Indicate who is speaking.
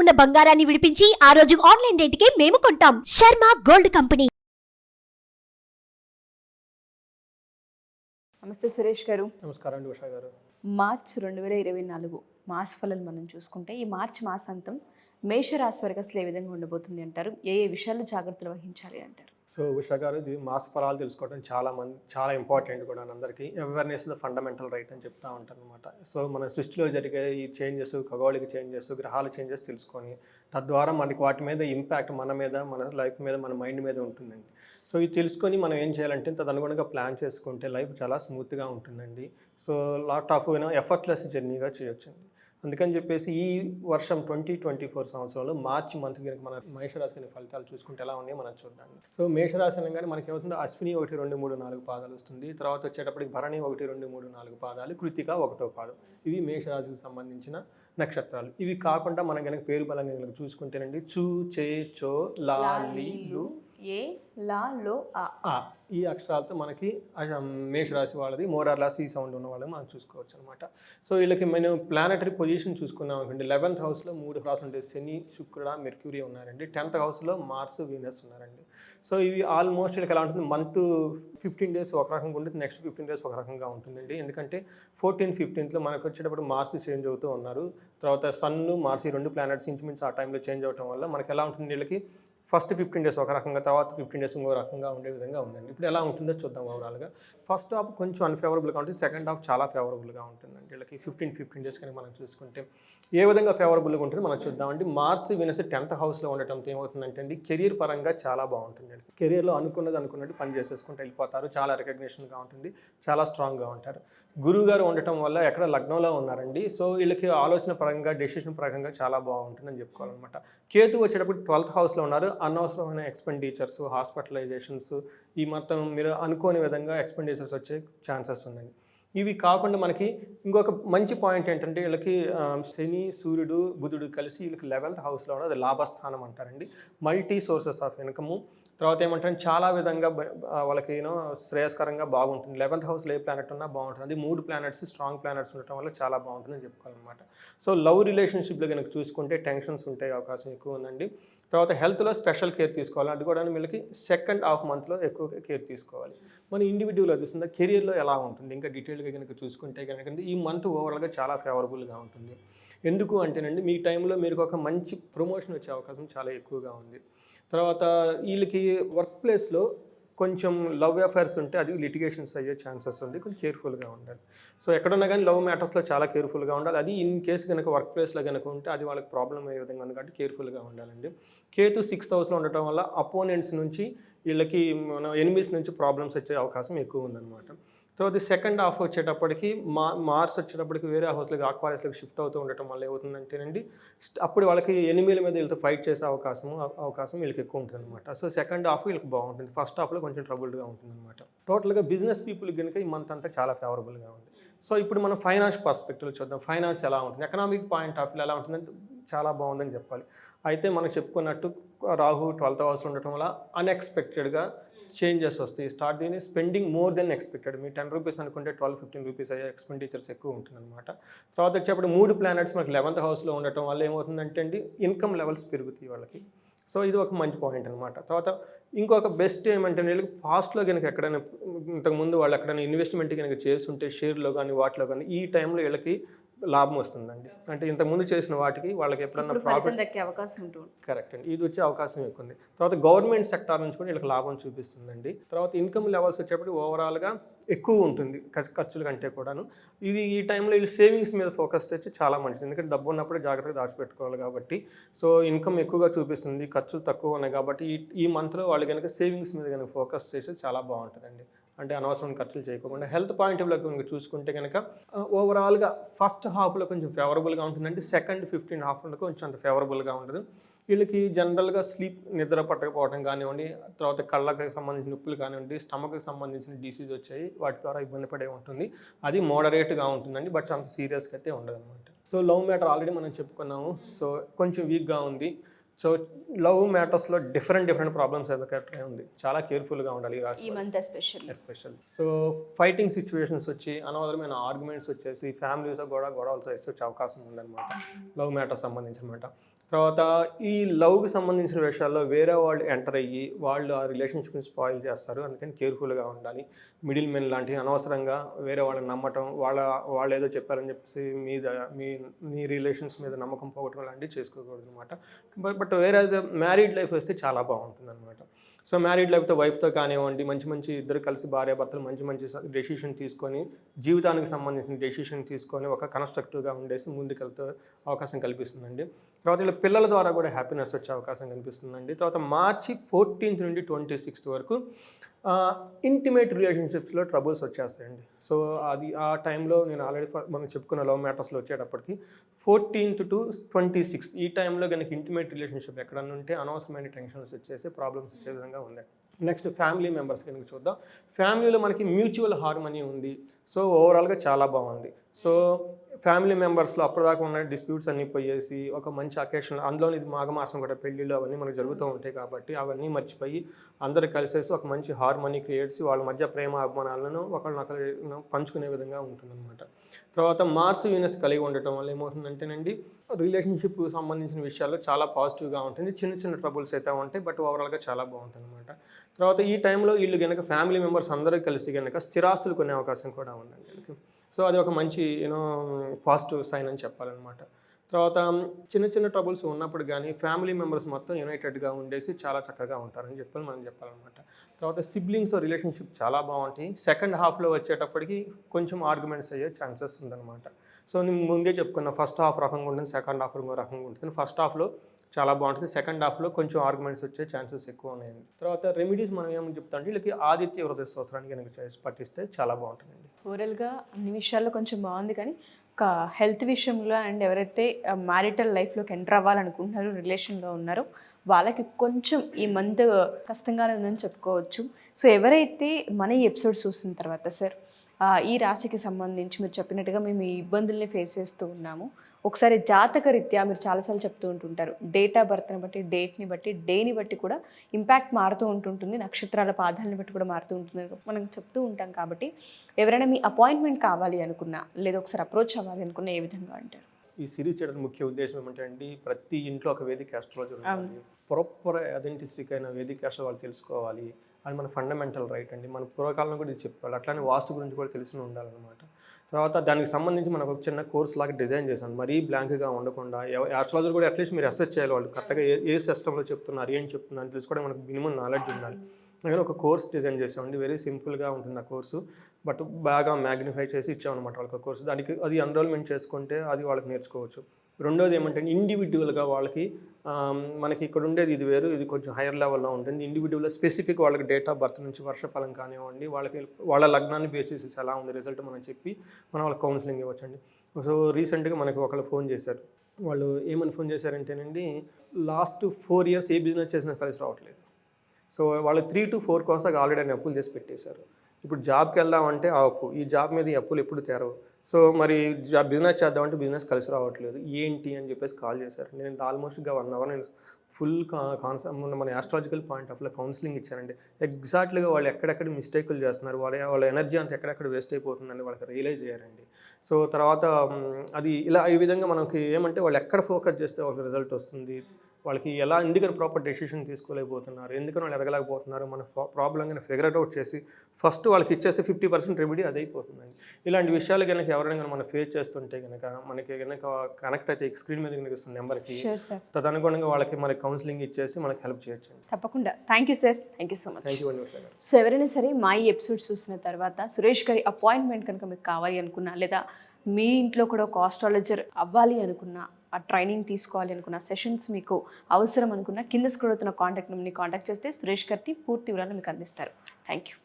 Speaker 1: ఉన్న బంగారాన్ని విడిపించి ఆ రోజు ఆన్లైన్ రేటుకే మేము కొంటాం. Sharma gold company.
Speaker 2: నమస్తే సురేష్ గారు.
Speaker 3: నమస్కారం అండి ఉషా గారు.
Speaker 2: మార్చ్ రెండు వేల ఇరవై నాలుగు మాస ఫలాలు మనం చూసుకుంటే ఈ మార్చ్ మాసాంతం మేషరాశి వారికి అసలు ఏ విధంగా ఉండబోతుంది అంటారు? ఏ ఏ విషయాలు జాగ్రత్తలు వహించాలి అంటారు?
Speaker 3: సో ఉషా గారు ఇది మాస్ ఫలాలు తెలుసుకోవడం చాలా మంది చాలా ఇంపార్టెంట్ కూడా అందరికీ. అవేర్నెస్ ద ఫండమెంటల్ రైట్ అని చెప్తా ఉంటాను అనమాట సో మన సృష్టిలో జరిగే ఈ చేంజెస్ ఖగోళిక చేంజెస్ గ్రహాల చేంజెస్ తెలుసుకొని తద్వారా మనకి వాటి మీద ఇంపాక్ట్ మన మీద మన లైఫ్ మీద మన మైండ్ మీద ఉంటుందండి. సో ఇది తెలుసుకొని మనం ఏం చేయాలంటే తదనుగుణంగా ప్లాన్ చేసుకుంటే లైఫ్ చాలా స్మూత్గా ఉంటుందండి. So lot of you know effortless జర్నీగా చేయొచ్చండి. అందుకని చెప్పేసి ఈ వర్షం ట్వంటీ ట్వంటీ ఫోర్ సంవత్సరంలో మార్చి మంత్ కనుక మన మేషరాశి కనుక ఫలితాలు చూసుకుంటే ఎలా ఉన్నాయో మనం చూద్దాం. సో మేషరాశి అనగానే మనకి ఏమవుతుంది అశ్విని ఒకటి రెండు మూడు నాలుగు పాదాలు వస్తుంది. తర్వాత వచ్చేటప్పటికి భరణి ఒకటి రెండు మూడు నాలుగు పాదాలు కృతిక ఒకటో పాదం. ఇవి మేషరాశికి సంబంధించిన నక్షత్రాలు. ఇవి కాకుండా మనం కనుక పేరు బలంగా కనుక చూసుకుంటేనండి చూ చే చో లా లు
Speaker 2: ఏ లా లో ఆ
Speaker 3: ఈ అక్షరాలతో మనకి ఆ మేషరాశి వాళ్ళది మోరార్లాస్ ఈ సౌండ్ ఉన్న వాళ్ళని మనం చూసుకోవచ్చు అనమాట సో వీళ్ళకి మనం ప్లానటరీ పొజిషన్ చూసుకున్నాం అనుకోండి. లెవెన్త్ హౌస్లో మూడు రాసులు ఉంటాయి. శని శుక్రుడ మెర్క్యూరీ ఉన్నారండి. టెన్త్ హౌస్లో మార్స్ వీనస్ ఉన్నారండి. సో ఇవి ఆల్మోస్ట్ వీళ్ళకి ఎలా ఉంటుంది? మంత్ ఫిఫ్టీన్ డేస్ ఒక రకంగా ఉంటుంది. నెక్స్ట్ ఫిఫ్టీన్ డేస్ ఒక రకంగా ఉంటుందండి. ఎందుకంటే ఫోర్టీన్ ఫిఫ్టీన్త్లో మనకు వచ్చేటప్పుడు మార్స్ చేంజ్ అవుతూ ఉన్నారు. తర్వాత సన్ మార్స్ ఈ రెండు ప్లానెట్స్ ఇంచుమించు ఆ టైంలో చేంజ్ అవటం వల్ల మనకి ఎలా ఉంటుంది వీళ్ళకి? ఫస్ట్ ఫిఫ్టీన్ డేస్ ఒక రకంగా తర్వాత ఫిఫ్టీన్ డేస్ ఇంకో రకంగా ఉండే విధంగా ఉందండి. ఇప్పుడు ఎలా ఉంటుందో చూద్దాం ఓవరాల్గా ఫస్ట్ హాఫ్ కొంచెం అన్ఫేవరబుల్గా ఉంటుంది. సెకండ్ హాఫ్ చాలా ఫేవరబుల్గా ఉంటుందండి. వీళ్ళకి ఫిఫ్టీన్ ఫిఫ్టీన్ డేస్ కానీ మనం చూసుకుంటే ఏ విధంగా ఫేవరబుల్గా ఉంటుందో మనం చూద్దామండి. మార్స్ వినస్ టెన్త్ హౌస్లో ఉండటంతో ఏమవుతుందంటే అండి కెరీర్ పరంగా చాలా బాగుంటుంది కెరీర్లో అనుకున్నది అనుకున్నట్టు పని చేసేసుకుంటూ వెళ్ళిపోతారు. చాలా రికగ్నిషన్గా ఉంటుంది. చాలా స్ట్రాంగ్గా ఉంటారు. గురువు గారు ఉండటం వల్ల ఎక్కడ లగ్నంలో ఉన్నారండి. సో వీళ్ళకి ఆలోచన పరంగా డెసిషన్ పరంగా చాలా బాగుంటుందని చెప్పుకోవాలన్నమాట. కేతు వచ్చేటప్పుడు ట్వెల్త్ హౌస్లో ఉన్నారు. అనవసరమైన ఎక్స్పెండిచర్స్ హాస్పిటలైజేషన్స్ ఈ మొత్తం మీరు అనుకోని విధంగా ఎక్స్పెండిచర్స్ వచ్చే ఛాన్సెస్ ఉన్నాయి. ఇవి కాకుండా మనకి ఇంకొక మంచి పాయింట్ ఏంటంటే వీళ్ళకి శని సూర్యుడు బుధుడు కలిసి వీళ్ళకి లెవెన్త్ హౌస్లో ఉన్నది అది లాభస్థానం అంటారండి. మల్టీ సోర్సెస్ ఆఫ్ ఇన్కము తర్వాత ఏమంటారు చాలా విధంగా వాళ్ళకి యూనో శ్రేయస్కరంగా బాగుంటుంది. లెవెన్త్ హౌస్లో ఏ ప్లానెట్ ఉన్నా బాగుంటుంది. అది మూడు ప్లానెట్స్ స్ట్రాంగ్ ప్లానెట్స్ ఉండటం వల్ల చాలా బాగుంటుందని చెప్పుకోవాలన్నమాట. సో లవ్ రిలేషన్షిప్లో కనుక చూసుకుంటే టెన్షన్స్ ఉంటే అవకాశం ఎక్కువ ఉందండి. తర్వాత హెల్త్లో స్పెషల్ కేర్ తీసుకోవాలి. అది కూడా వీళ్ళకి సెకండ్ హాఫ్ మంత్లో ఎక్కువ కేర్ తీసుకోవాలి. మన ఇండివిజువల్ చూస్తుందా? కెరియర్లో ఎలా ఉంటుంది? ఇంకా డీటెయిల్గా కనుక చూసుకుంటే కనుక ఈ మంత్ ఓవరాల్గా చాలా ఫేవరబుల్గా ఉంటుంది. ఎందుకు అంటేనండి మీ టైంలో మీరు ఒక మంచి ప్రమోషన్ వచ్చే అవకాశం చాలా ఎక్కువగా ఉంది. తర్వాత వీళ్ళకి వర్క్ ప్లేస్లో కొంచెం లవ్ అఫైర్స్ ఉంటే అది లిటిగేషన్స్ అయ్యే ఛాన్సెస్ ఉంది. కొంచెం కేర్ఫుల్గా ఉండాలి. సో ఎక్కడున్నా కానీ లవ్ మ్యాటర్స్లో చాలా కేర్ఫుల్గా ఉండాలి. అది ఇన్ కేసు కనుక వర్క్ ప్లేస్లో కనుక ఉంటే అది వాళ్ళకి ప్రాబ్లం అయ్యే విధంగా ఉంది కాబట్టి కేర్ఫుల్గా ఉండాలండి. కేతు సిక్స్త్ హౌస్లో ఉండటం వల్ల అపోనెంట్స్ నుంచి వీళ్ళకి మన ఎనిమిస్ నుంచి ప్రాబ్లమ్స్ వచ్చే అవకాశం ఎక్కువ ఉందన్నమాట. తర్వాత సెకండ్ హాఫ్ వచ్చేటప్పటికి మా మార్స్ వచ్చేటప్పటికి వేరే హౌస్లకి ఆక్వారియస్లకు షిఫ్ట్ అవుతూ ఉండటం వల్ల ఏమవుతుందంటేనండి అప్పుడు వాళ్ళకి ఎనిమిల మీద వీళ్ళతో ఫైట్ చేసే అవకాశం అవకాశం వీళ్ళకి ఎక్కువ ఉంటుంది అనమాట సో సెకండ్ హాఫ్ వీళ్ళకి బాగుంటుంది. ఫస్ట్ హాఫ్లో కొంచెం ట్రబుల్గా ఉంటుంది అనమాట టోటల్గా బిజినెస్ పీపుల్ కనుక ఈ మంత్ అంతా చాలా ఫేవరబుల్గా ఉంది. సో ఇప్పుడు మనం ఫైనాన్స్ పర్స్పెక్టివ్లో చూద్దాం. ఫైనాన్స్ ఎలా ఉంటుంది? ఎకనామిక్ పాయింట్ ఆఫ్ వ్యూ ఎలా ఉంటుందంటే చాలా బాగుందని చెప్పాలి. అయితే మనం చెప్పుకున్నట్టు రాహు ట్వెల్త్ హౌస్ ఉండటం వల్ల అన్ఎక్స్పెక్టెడ్గా చేంజెస్ వస్తాయి. స్టార్ట్ దీని స్పెండింగ్ మోర్ దెన్ ఎక్స్పెక్టెడ్. మీ టెన్ రూపీస్ అనుకుంటే ట్వెల్వ్ ఫిఫ్టీన్ రూపీస్ అయ్యే ఎక్స్పెండిచర్స్ ఎక్కువ ఉంటుందన్నమాట. తర్వాత వచ్చేప్పుడు మూడు ప్లానెట్స్ మనకి లెవెంత్ హౌస్లో ఉండటం వల్ల ఏమవుతుందంటే అండి ఇన్కమ్ లెవెల్స్ పెరుగుతాయి వాళ్ళకి. సో ఇది ఒక మంచి పాయింట్ అనమాట తర్వాత ఇంకొక బెస్ట్ ఏమంటే వీళ్ళకి ఫాస్ట్లో కనుక ఎక్కడైనా ఇంతకుముందు వాళ్ళు ఎక్కడైనా ఇన్వెస్ట్మెంట్ కనుక చేస్తుంటే షేర్లో కానీ వాటిలో కానీ ఈ టైంలో వీళ్ళకి లాభం వస్తుందండి. అంటే ఇంతకుముందు చేసిన వాటికి వాళ్ళకి ఎప్పుడన్నా ప్రాఫిట్
Speaker 2: దక్కే అవకాశం ఉంటుంది.
Speaker 3: కరెక్ట్ అండి. ఇది వచ్చే అవకాశం ఎక్కువ ఉంది. తర్వాత గవర్నమెంట్ సెక్టార్ నుంచి కూడా వీళ్ళకి లాభం చూపిస్తుందండి. తర్వాత ఇన్కమ్ లెవెల్స్ వచ్చేప్పటికి ఓవరాల్గా ఎక్కువ ఉంటుంది. ఖర్చు- ఖర్చుల కంటే కూడాను. ఇది ఈ టైంలో వీళ్ళు సేవింగ్స్ మీద ఫోకస్ చేస్తే చాలా మంచిది. ఎందుకంటే డబ్బు ఉన్నప్పుడు జాగ్రత్తగా దాచిపెట్టుకోవాలి కాబట్టి. సో ఇన్కమ్ ఎక్కువగా చూపిస్తుంది. ఖర్చులు తక్కువ ఉన్నాయి కాబట్టి ఈ ఈ మంత్లో వాళ్ళు కనుక సేవింగ్స్ మీద కనుక ఫోకస్ చేస్తే చాలా బాగుంటుందండి. అంటే అనవసరమైన ఖర్చులు చేయకుండా హెల్త్ పాయింట్ ఆఫ్ కనుక చూసుకుంటే కనుక ఓవరాల్గా ఫస్ట్ హాఫ్లో కొంచెం ఫేవరబుల్గా ఉంటుందంటే సెకండ్ ఫిఫ్టీన్ హాఫ్లో కొంచెం అంత ఫేవరబుల్గా ఉండదు. వీళ్ళకి జనరల్గా స్లీప్ నిద్ర పట్టకపోవడం కానివ్వండి తర్వాత కళ్ళకి సంబంధించిన నొప్పులు కానివ్వండి స్టమక్కి సంబంధించిన డిసీజ్ వచ్చాయి వాటి ద్వారా ఇబ్బంది పడే ఉంటుంది. అది మోడరేట్గా ఉంటుందండి బట్ అంత సీరియస్గా అయితే ఉండదు అనమాట సో లవ్ మ్యాటర్ ఆల్రెడీ మనం చెప్పుకున్నాము. సో కొంచెం వీక్గా ఉంది. సో లవ్ మ్యాటర్స్లో డిఫరెంట్ డిఫరెంట్ ప్రాబ్లమ్స్ ఎదుర్కొనే ఉంది. చాలా కేర్ఫుల్గా ఉండాలి ఈ
Speaker 2: month especially.
Speaker 3: Special so fighting situations వచ్చి అనవసరమైన ఆర్గ్యుమెంట్స్ వచ్చేసి ఫ్యామిలీస్ కూడా గొడవలు వచ్చే అవకాశం ఉందన్నమాట. లవ్ మ్యాటర్ సంబంధించిన మాట. తర్వాత ఈ లవ్కి సంబంధించిన విషయాల్లో వేరే వాళ్ళు ఎంటర్ అయ్యి వాళ్ళు ఆ రిలేషన్షిప్ని స్పాయిల్ చేస్తారు. అందుకని కేర్ఫుల్గా ఉండాలి. మిడిల్ మెన్ లాంటివి అనవసరంగా వేరే వాళ్ళని నమ్మటం వాళ్ళ వాళ్ళు ఏదో చెప్పారని చెప్పేసి మీద మీ మీ రిలేషన్స్ మీద నమ్మకం పోగొట్టడం లాంటివి చేసుకోకూడదు అనమాట బట్ బట్ వేరే మ్యారీడ్ లైఫ్ వస్తే చాలా బాగుంటుంది అనమాట సో మ్యారీడ్ లైఫ్తో వైఫ్తో కానివ్వండి మంచి మంచి ఇద్దరు కలిసి భార్యాభర్తలు మంచి మంచి డెసిషన్ తీసుకొని జీవితానికి సంబంధించిన డెసిషన్ తీసుకొని ఒక కన్స్ట్రక్టివ్గా ఉండేసి ముందుకెళ్తే అవకాశం కల్పిస్తుందండి. తర్వాత ఇలా పిల్లల ద్వారా కూడా హ్యాపీనెస్ వచ్చే అవకాశం కనిపిస్తుందండి తర్వాత మార్చి ఫోర్టీన్త్ నుండి ట్వంటీ సిక్స్త్ వరకు ఇంటిమేట్ రిలేషన్షిప్స్లో ట్రబుల్స్ వచ్చేస్తాయండి. సో అది ఆ టైంలో నేను ఆల్రెడీ మనం చెప్పుకున్న లవ్ మ్యాటర్స్లో వచ్చేటప్పటికి ఫోర్టీన్త్ టు ట్వంటీ సిక్స్ ఈ టైంలో కనుక ఇంటిమేట్ రిలేషన్షిప్ ఎక్కడన్నా ఉంటే అనవసరమైన టెన్షన్స్ వచ్చేసి ప్రాబ్లమ్స్ వచ్చే విధంగా ఉంది నెక్స్ట్ ఫ్యామిలీ మెంబర్స్ కనుక చూద్దాం. ఫ్యామిలీలో మనకి మ్యూచువల్ హార్మనీ ఉంది. సో ఓవరాల్గా చాలా బాగుంది. సో ఫ్యామిలీ మెంబర్స్లో అప్పటిదాకా ఉన్న డిస్ప్యూట్స్ అన్నీ పోయేసి ఒక మంచి అకేషన్ అందులో ఇది మాఘమాసం కూడా పెళ్ళిళ్ళు అవన్నీ మనకు జరుగుతూ ఉంటాయి కాబట్టి అవన్నీ మర్చిపోయి అందరు కలిసేసి ఒక మంచి హార్మనీ క్రియేట్స్ వాళ్ళ మధ్య ప్రేమ అభిమానాలను ఒకరినొకరు పంచుకునే విధంగా ఉంటుందన్నమాట. తర్వాత మార్స్ యూనిస్ కలిగి ఉండటం వల్ల ఏమవుతుందంటేనండి రిలేషన్షిప్ సంబంధించిన విషయాల్లో చాలా పాజిటివ్గా ఉంటుంది. చిన్న చిన్న ట్రబుల్స్ అయితే ఉంటాయి బట్ ఓవరాల్గా చాలా బాగుంటుంది అనమాట తర్వాత ఈ టైంలో వీళ్ళు కనుక ఫ్యామిలీ మెంబర్స్ అందరూ కలిసి కనుక స్థిరాస్తులు కొనే అవకాశం కూడా ఉందండి వీళ్ళకి. సో అది ఒక మంచి యూనో పాజిటివ్ సైన్ అని చెప్పాలన్నమాట. తర్వాత చిన్న చిన్న ట్రబుల్స్ ఉన్నప్పుడు కానీ ఫ్యామిలీ మెంబర్స్ మొత్తం యునైటెడ్గా ఉండేసి చాలా చక్కగా ఉంటారని చెప్పి మనం చెప్పాలన్నమాట. తర్వాత సిబ్లింగ్స్ రిలేషన్షిప్ చాలా బాగుంటాయి. సెకండ్ హాఫ్లో వచ్చేటప్పటికి కొంచెం ఆర్గ్యుమెంట్స్ అయ్యే ఛాన్సెస్ ఉందన్నమాట. సో నేను ముందే చెప్పుకున్న ఫస్ట్ హాఫ్ రకంగా ఉంటుంది సెకండ్ హాఫ్ రకంగా ఉంటుంది. ఫస్ట్ హాఫ్లో చాలా బాగుంటుంది సెకండ్ హాఫ్లో కొంచెం ఆర్గ్యుమెంట్స్ వచ్చే ఛాన్సెస్ ఎక్కువ ఉన్నాయండి తర్వాత రెమెడీస్ మనం ఏమని చెప్తామంటే వీళ్ళకి ఆదిత్య హృదయ స్తోత్రానికి కనుక పట్టిస్తే చాలా బాగుంటుందండి.
Speaker 2: ఓవరాల్గా అన్ని విషయాల్లో కొంచెం బాగుంది కానీ ఒక హెల్త్ విషయంలో అండ్ ఎవరైతే మ్యారిటల్ లైఫ్లోకి ఎంటర్ అవ్వాలనుకుంటున్నారో రిలేషన్లో ఉన్నారో వాళ్ళకి కొంచెం ఈ మంత్ కష్టంగానే ఉందని చెప్పుకోవచ్చు. సో ఎవరైతే మన ఈ ఎపిసోడ్ చూసిన తర్వాత సార్ ఈ రాశికి సంబంధించి మీరు చెప్పినట్టుగా మేము ఈ ఇబ్బందుల్ని ఫేస్ చేస్తూ ఉన్నాము. ఒకసారి జాతక రీత్యా మీరు చాలాసార్లు చెప్తూ ఉంటుంటారు. డేట్ ఆఫ్ బర్త్ని బట్టి డేట్ని బట్టి డేని బట్టి కూడా ఇంపాక్ట్ మారుతూ ఉంటుంటుంది. నక్షత్రాల పాదాలని బట్టి కూడా మారుతూ ఉంటుంది. మనం చెప్తూ ఉంటాం కాబట్టి ఎవరైనా మీ అపాయింట్మెంట్ కావాలి అనుకున్నా లేదా ఒకసారి అప్రోచ్ అవ్వాలి అనుకున్నా ఏ విధంగా అంటారు?
Speaker 3: ఈ సిరీస్ చేయడానికి ముఖ్య ఉద్దేశం ఏమంటే అండి ప్రతి ఇంట్లో ఒక వేదిక ఆస్ట్రాలజీ ఉండాలి. ప్రాపర్ ఐడెంటిస్టిక్ అయిన వేదిక ఆస్ట్రాలజీ వాళ్ళు తెలుసుకోవాలి. అది మన ఫండమెంటల్ రైట్ అండి. మన పూర్వకాలంలో కూడా ఇది చెప్పాలి అట్లానే వాస్తు గురించి కూడా తెలిసి ఉండాలన్నమాట. తర్వాత దానికి సంబంధించి మనకు ఒక చిన్న కోర్స్ లాగా డిజైన్ చేశాను. మరీ బ్లాంక్గా ఉండకుండా ఆస్ట్రాలజర్ కూడా అట్లీస్ట్ మీరు అసెస్ చేయాలి వాళ్ళు. కరెక్ట్గా ఏ ఏ సిస్టంలో చెప్తున్నారు ఏం చెప్తున్నారు అని తెలుసుకోవడం మనకు మినిమం నాలెడ్జ్ ఉండాలి. నేను ఒక కోర్స్ డిజైన్ చేసామండి వెరీ సింపుల్గా ఉంటుంది ఆ కోర్సు. బట్ బాగా మ్యాగ్నిఫై చేసి ఇచ్చామన్నమాట వాళ్ళకి కోర్సు. దానికి అది ఎన్రోల్మెంట్ చేసుకుంటే అది వాళ్ళకి నేర్చుకోవచ్చు. రెండోది ఏమంటే ఇండివిజువల్గా వాళ్ళకి మనకి ఇక్కడ ఉండేది ఇది వేరు ఇది కొంచెం హైయర్ లెవెల్లో ఉంటుంది. ఇండివిజువల్ స్పెసిఫిక్ వాళ్ళకి డేట్ ఆఫ్ బర్త్ నుంచి వర్షఫలం కానివ్వండి వాళ్ళకి వాళ్ళ లగ్నాన్ని బేస్ చేసేసి ఎలా ఉంది రిజల్ట్ మనం చెప్పి మనం వాళ్ళకి కౌన్సిలింగ్ ఇవ్వచ్చండి. సో రీసెంట్గా మనకి ఒకళ్ళు ఫోన్ చేశారు. వాళ్ళు ఏమని ఫోన్ చేశారంటేనండి లాస్ట్ ఫోర్ ఇయర్స్ ఏ బిజినెస్ చేసినా కలిసి రావట్లేదు. సో వాళ్ళు త్రీ టు ఫోర్ కోసం ఆల్రెడీ ఆయన అప్పులు చేసి పెట్టేశారు. ఇప్పుడు జాబ్కి వెళ్దామంటే ఆ అప్పు ఈ జాబ్ మీద ఈ అప్పులు ఎప్పుడు తెరవు. సో మరి జాబ్ బిజినెస్ చేద్దామంటే బిజినెస్ కలిసి రావట్లేదు. ఏంటి అని చెప్పేసి కాల్ చేశారు. నేను ఆల్మోస్ట్గా వన్ అవర్ నేను ఫుల్ కాన్సెప్ట్ మన ఆస్ట్రాలజికల్ పాయింట్ ఆఫ్ కౌన్సిలింగ్ ఇచ్చారండి. ఎగ్జాక్ట్లీగా వాళ్ళు ఎక్కడెక్కడ మిస్టేకులు చేస్తున్నారు వాళ్ళ వాళ్ళ ఎనర్జీ అంతా ఎక్కడెక్కడ వేస్ట్ అయిపోతుందని వాళ్ళకి రియలైజ్ అయ్యారండి. సో తర్వాత అది ఇలా ఈ విధంగా మనకి ఏమంటే వాళ్ళు ఎక్కడ ఫోకస్ చేస్తే వాళ్ళకి రిజల్ట్ వస్తుంది? వాళ్ళకి ఎలా ఎందుకని ప్రాపర్ డెసిషన్ తీసుకోలేకపోతున్నారు? ఎందుకని వాళ్ళు ఎదగలేకపోతున్నారు? మన ప్రాబ్లం కనుక ఫిగర్ అవుట్ చేసి ఫస్ట్ వాళ్ళకి ఇచ్చేస్తే ఫిఫ్టీ పర్సెంట్ రెమెడీ అదే అయిపోతుందండి. ఇలాంటి విషయాలు కనుక ఎవరైనా కనుక మనం ఫేస్ చేస్తుంటే కనుక మనకి కనుక కనెక్ట్ అయితే స్క్రీన్ మీద కనుక ఇస్తున్న నెంబర్కి తదనుగుణంగా వాళ్ళకి మనకి కౌన్సిలింగ్ ఇచ్చేసి మనకి హెల్ప్ చేయొచ్చు
Speaker 2: తప్పకుండా. Thank you sir thank you so much
Speaker 3: thank you అండి
Speaker 2: సో ఎవరైనా సరే మా ఈ ఎపిసోడ్ చూసిన తర్వాత సురేష్ గారి అపాయింట్మెంట్ కనుక మీకు కావాలి అనుకున్నా లేదా మీ ఇంట్లో కూడా ఒక ఆస్ట్రాలజర్ అవ్వాలి అనుకున్నా ఆ ట్రైనింగ్ తీసుకోవాలి అనుకున్న సెషన్స్ మీకు అవసరం అనుకున్న కింద స్క్రోల్ అవుతున్న కాంటాక్ట్ నెంబర్ని కాంటాక్ట్ చేస్తే సురేష్ గారిని పూర్తి వివరాలు మీకు అందిస్తారు. Thank you